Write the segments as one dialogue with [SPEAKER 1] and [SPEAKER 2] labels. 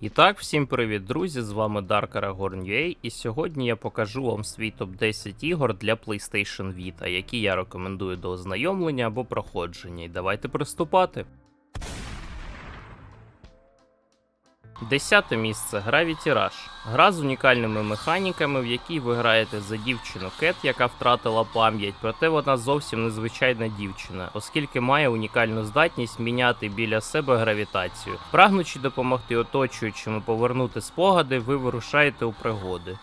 [SPEAKER 1] І так, всім привіт, друзі! З вами Dark Aragorn UA, і сьогодні я покажу вам свій топ-10 ігор для PlayStation Vita, які я рекомендую до ознайомлення або проходження. І давайте приступати. Десяте місце Gravity Rush. Гра з унікальними механіками, в якій ви граєте за дівчину Кет, яка втратила пам'ять, проте вона зовсім незвичайна дівчина, оскільки має унікальну здатність міняти біля себе гравітацію. Прагнучи допомогти оточуючим повернути спогади, ви вирушаєте у пригоди.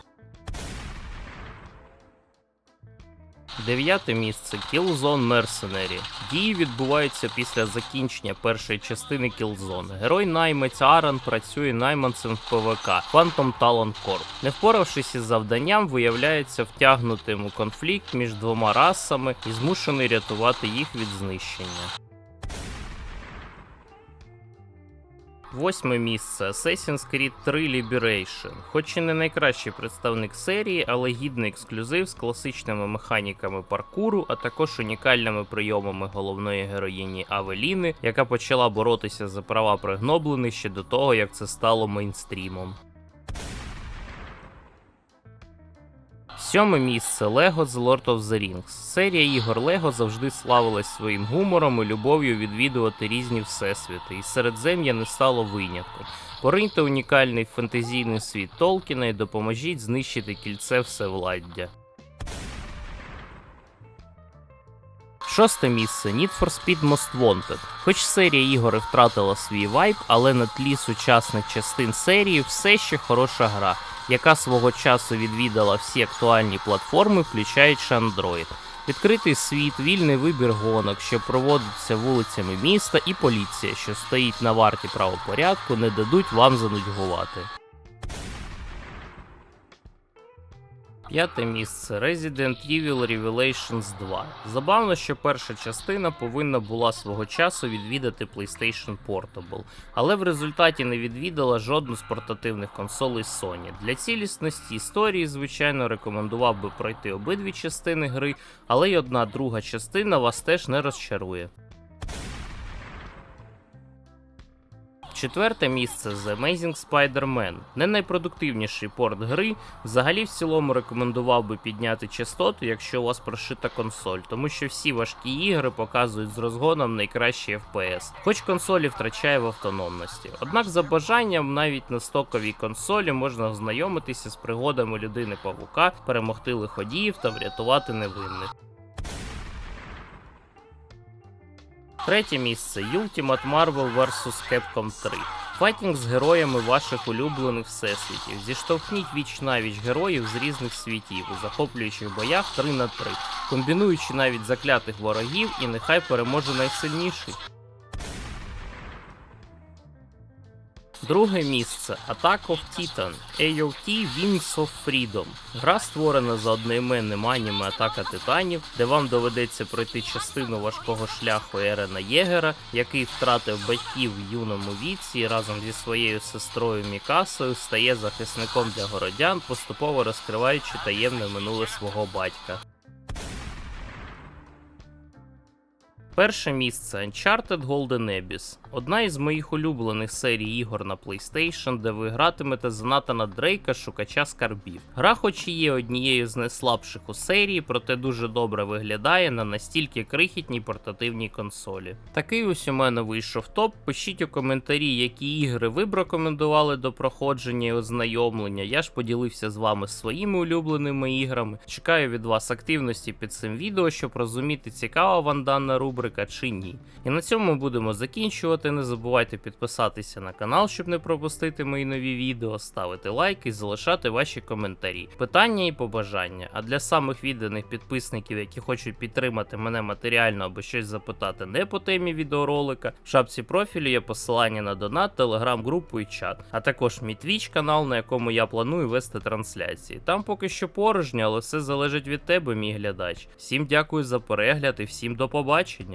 [SPEAKER 1] Дев'яте місце Killzone Mercenary. Дії відбуваються після закінчення першої частини Killzone. Герой наймець Аран працює найманцем в ПВК Phantom Talon Corp. Не впоравшись із завданням, виявляється втягнутим у конфлікт між двома расами і змушений рятувати їх від знищення. Восьме місце Assassin's Creed 3 Liberation. Хоч і не найкращий представник серії, але гідний ексклюзив з класичними механіками паркуру, а також унікальними прийомами головної героїні Авеліни, яка почала боротися за права пригноблених ще до того, як це стало мейнстрімом. Сьоме місце Лего з Lord of the Rings. Серія ігор Лего завжди славилась своїм гумором і любов'ю відвідувати різні всесвіти, і Середзем'я не стало винятком. Пориньте унікальний фентезійний світ Толкіна і допоможіть знищити кільце всевладдя. Шосте місце Need for Speed Most Wanted. Хоч серія ігор втратила свій вайб, але на тлі сучасних частин серії все ще хороша гра, яка свого часу відвідала всі актуальні платформи, включаючи Android. Відкритий світ, вільний вибір гонок, що проводиться вулицями міста, і поліція, що стоїть на варті правопорядку, не дадуть вам занудьгувати. П'яте місце Resident Evil Revelations 2. Забавно, що перша частина повинна була свого часу відвідати PlayStation Portable, але в результаті не відвідала жодну з портативних консолей Sony. Для цілісності історії, звичайно, рекомендував би пройти обидві частини гри, але й одна друга частина вас теж не розчарує. Четверте місце The Amazing Spider-Man. Не найпродуктивніший порт гри. Взагалі в цілому рекомендував би підняти частоту, якщо у вас прошита консоль, тому що всі важкі ігри показують з розгоном найкращий FPS, хоч консолі втрачає в автономності. Однак за бажанням навіть на стоковій консолі можна ознайомитися з пригодами людини павука, перемогти лиходіїв та врятувати невинних. Третє місце Ultimate Marvel vs. Capcom 3. Файтінг з героями ваших улюблених всесвітів. Зіштовхніть віч навіч героїв з різних світів у захоплюючих боях 3 на 3, комбінуючи навіть заклятих ворогів, і нехай переможе найсильніший. Друге місце Attack of Titan AOT Wings of Freedom. Гра створена за одноіменним аніме Атака Титанів, де вам доведеться пройти частину важкого шляху Ерена Єгера, який втратив батьків в юному віці і разом зі своєю сестрою Мікасою стає захисником для городян, поступово розкриваючи таємне минуле свого батька. Перше місце Uncharted Golden Abyss. Одна із моїх улюблених серій ігор на PlayStation, де ви гратимете за Натана Дрейка, шукача скарбів. Гра, хоч і є однією з найслабших у серії, проте дуже добре виглядає на настільки крихітній портативній консолі. Такий ось у мене вийшов топ. Пишіть у коментарі, які ігри ви б рекомендували до проходження і ознайомлення. Я ж поділився з вами своїми улюбленими іграми. Чекаю від вас активності під цим відео, щоб розуміти, цікава вам дана рубрика чи ні. І на цьому будемо закінчувати. Не забувайте підписатися на канал, щоб не пропустити мої нові відео, ставити лайки і залишати ваші коментарі, питання і побажання. А для самих відданих підписників, які хочуть підтримати мене матеріально або щось запитати не по темі відеоролика, в шапці профілю є посилання на донат, телеграм-групу і чат, а також мій твіч канал, на якому я планую вести трансляції. Там поки що порожньо, але все залежить від тебе, мій глядач. Всім дякую за перегляд і всім до побачення.